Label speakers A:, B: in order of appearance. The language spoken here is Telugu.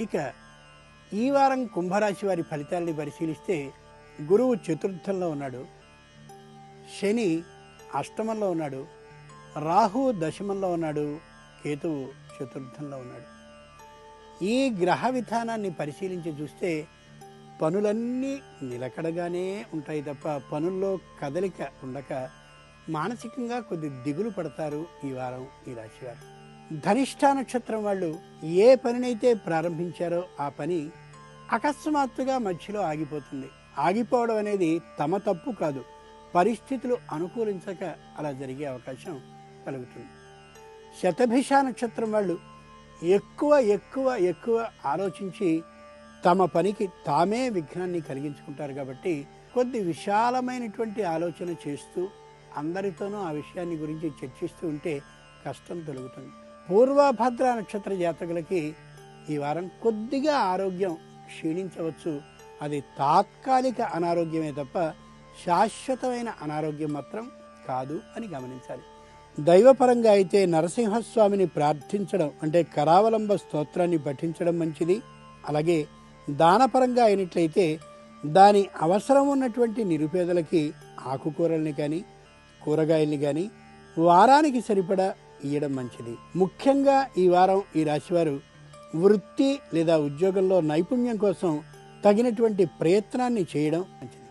A: ఇక ఈ వారం కుంభరాశి వారి ఫలితాల్ని పరిశీలిస్తే గురువు చతుర్థంలో ఉన్నాడు. శని అష్టమంలో ఉన్నాడు. రాహు దశమంలో ఉన్నాడు. కేతువు చతుర్థంలో ఉన్నాడు. ఈ గ్రహ విధానాన్ని పరిశీలించి చూస్తే పనులన్నీ నిలకడగానే ఉంటాయి తప్ప పనుల్లో కదలిక ఉండక మానసికంగా కొద్ది దిగులు పడతారు ఈ వారం ఈ రాశివారు ధనిష్ట నక్షత్రం వాళ్ళు ఏ పనినైతే ప్రారంభించారో ఆ పని అకస్మాత్తుగా మధ్యలో ఆగిపోతుంది. ఆగిపోవడం అనేది తమ తప్పు కాదు. పరిస్థితులు అనుకూలించక అలా జరిగే అవకాశం కలుగుతుంది. శతభిష నక్షత్రం వాళ్ళు ఎక్కువ ఎక్కువ ఎక్కువ ఆలోచించి తమ పనికి తామే విఘ్నాన్ని కలిగించుకుంటారు కాబట్టి కొద్ది విశాలమైనటువంటి ఆలోచన చేస్తూ అందరితోనూ ఆ విషయాన్ని గురించి చర్చిస్తూ ఉంటే కష్టం తొలుగుతుంది. పూర్వభద్ర నక్షత్ర జాతకులకి ఈ వారం కొద్దిగా ఆరోగ్యం క్షీణించవచ్చు. అది తాత్కాలిక అనారోగ్యమే తప్ప శాశ్వతమైన అనారోగ్యం మాత్రం కాదు అని గమనించాలి. దైవపరంగా అయితే నరసింహస్వామిని ప్రార్థించడం అంటే కరావలంబ స్తోత్రాన్ని పఠించడం మంచిది. అలాగే దానపరంగా అయినట్లయితే దాని అవసరం ఉన్నటువంటి నిరుపేదలకి ఆకుకూరల్ని కానీ కూరగాయల్ని కానీ వారానికి సరిపడా ఇవ్వడం మంచిది. ముఖ్యంగా ఈ వారం ఈ రాశివారు వృత్తి లేదా ఉద్యోగంలో నైపుణ్యం కోసం తగినటువంటి ప్రయత్నాన్ని చేయడం మంచిది.